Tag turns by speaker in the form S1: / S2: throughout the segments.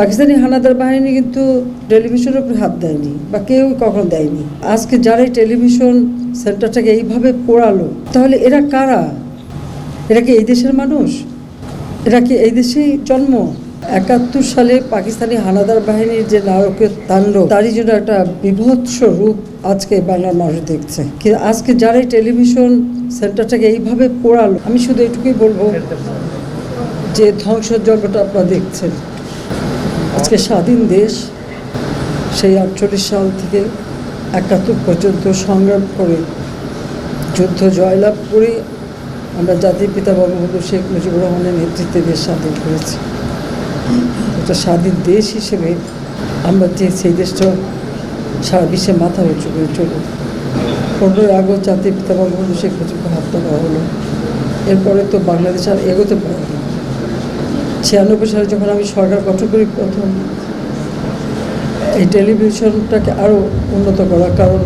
S1: পাকিস্তানি হানাদার বাহিনী কিন্তু টেলিভিশনের উপরে হাত দেয়নি বা কেউ কখনো দেয়নি। আজকে যারা টেলিভিশন সেন্টারটাকে এইভাবে পোড়ালো, তাহলে এরা কারা? এরা কি এই দেশের মানুষ? এরা কি এই দেশেই জন্ম? একাত্তর সালে পাকিস্তানি হানাদার বাহিনীর যে নারকীয় তাণ্ডব, তারই জন্য একটা বিভৎস রূপ আজকে বাংলার মানুষ দেখছে। কিন্তু আজকে যারা এই টেলিভিশন সেন্টারটাকে এইভাবে পোড়ালো, আমি শুধু এটুকুই বলব যে ধ্বংসযজ্ঞটা আপনারা দেখছেন। আজকে স্বাধীন দেশ, সেই আটচল্লিশ সাল থেকে একাত্তর পর্যন্ত সংগ্রাম করে যুদ্ধ জয়লাভ করে আমরা জাতির পিতা বঙ্গবন্ধু শেখ মুজিবুর রহমানের নেতৃত্বে দেশ স্বাধীন করেছি। একটা স্বাধীন দেশ হিসেবে আমরা যে সেই দেশটা সারা বিশ্বে মাথা উঁচু করে চলুন। পনেরোই আগস্ট জাতির পিতা বঙ্গবন্ধু শেখ মুজিবকে হত্যা করা হলো। এরপরে তো বাংলাদেশ আর এগোতে পারেনি ছিয়ানব্বই সালে যখন আমি সরকার গঠন করি প্রথম, এই টেলিভিশনটাকে আরও উন্নত করা, কারণ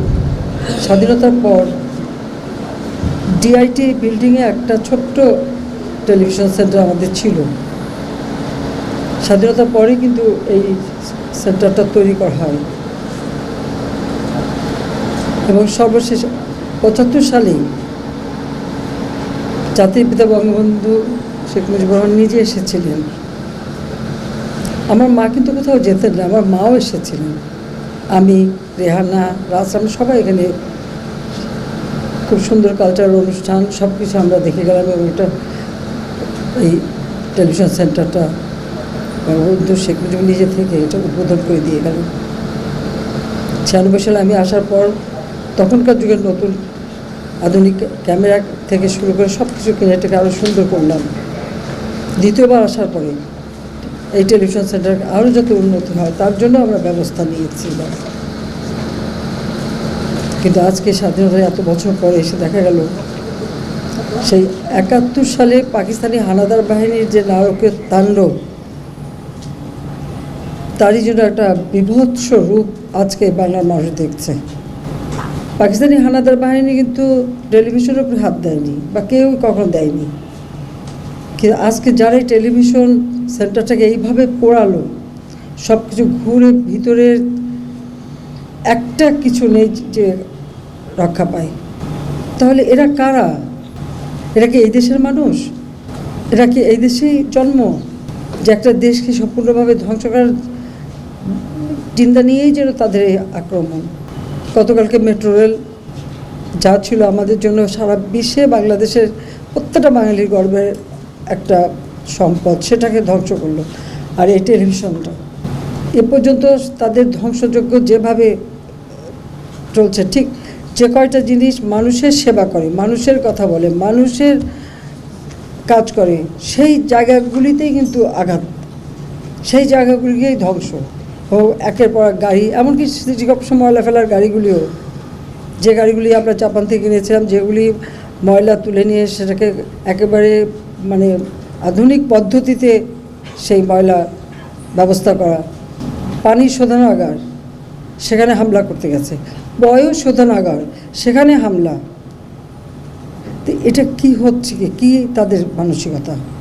S1: স্বাধীনতার পর ডিআইটি বিল্ডিংয়ে একটা ছোট্ট টেলিভিশন সেন্টার আমাদের ছিল। স্বাধীনতার পরে কিন্তু এই সেন্টারটা তৈরি করা হয়। এবং সর্বশেষ পঁচাত্তর সালেই জাতির পিতা বঙ্গবন্ধু শেখ মুজিবুর রহমান নিজে এসেছিলেন। আমার মা কিন্তু কোথাও যেতেন না, আমার মাও এসেছিলেন। আমি, রেহানা আমরা সবাই এখানে খুব সুন্দর কালচারাল অনুষ্ঠান সব কিছু আমরা দেখে গেলাম এবং এটা এই টেলিভিশন সেন্টারটা বঙ্গবন্ধু শেখ মুজিবুর নিজে থেকে এটা উদ্বোধন করে দিয়ে গেলেন ছিয়ানব্বই সালে আমি আসার পর তখনকার যুগের নতুন আধুনিক ক্যামেরা থেকে শুরু করে সব কিছু কিনে এটাকে আরও সুন্দর করলাম। দ্বিতীয়বার আসার পরে এই টেলিভিশন সেন্টার আরও যাতে উন্নতি হয়, তার জন্য আমরা ব্যবস্থা নিয়েছি। কিন্তু আজকে স্বাধীনতার এত বছর পরে এসে দেখা গেল, সেই একাত্তর সালে পাকিস্তানি হানাদার বাহিনীর যে নারকীয় তাণ্ডব, তারই জন্য একটা বিভৎস রূপ আজকে বাংলার মানুষ দেখছে। পাকিস্তানি হানাদার বাহিনী কিন্তু টেলিভিশনের উপরে হাত দেয়নি বা কেউ কখনো দেয়নি। আজকে যারা এই টেলিভিশন সেন্টারটাকে এইভাবে পোড়ালো সব কিছু ঘুরে ভিতরের একটা কিছু নেই যে রক্ষা পায়। তাহলে এরা কারা? এরা কি এই দেশের মানুষ? এরা কি এই দেশেই জন্ম? যে একটা দেশকে সম্পূর্ণভাবে ধ্বংস করার চিন্তা নিয়েই যেন তাদের এই আক্রমণ। গতকালকে মেট্রো রেল যা ছিল আমাদের জন্য সারা বিশ্বে বাংলাদেশের প্রত্যেকটা বাঙালির গর্বের একটা সম্পদ সেটাকে ধ্বংস করল। আর এই টেলিভিশনটা এ পর্যন্ত তাদের ধ্বংসযোগ্য যেভাবে চলছে, ঠিক যে কয়টা জিনিস মানুষের সেবা করে, মানুষের কথা বলে, মানুষের কাজ করে, সেই জায়গাগুলিতেই কিন্তু আঘাত। সেই জায়গাগুলিকেই ধ্বংস। ও একের পর এক গাড়ি, এমনকি সিটিকপ ময়লা ফেলার গাড়িগুলিও, যে গাড়িগুলি আমরা জাপান থেকে কিনেছিলাম, যেগুলি ময়লা তুলে নিয়ে সেটাকে একেবারে মানে আধুনিক পদ্ধতিতে সেই ময়লা ব্যবস্থা করা। পানি শোধনাগার সেখানে হামলা করতে গেছে। বয়স শোধনাগার সেখানে হামলা। তো এটা কি হচ্ছে কি? কী তাদের মানসিকতা?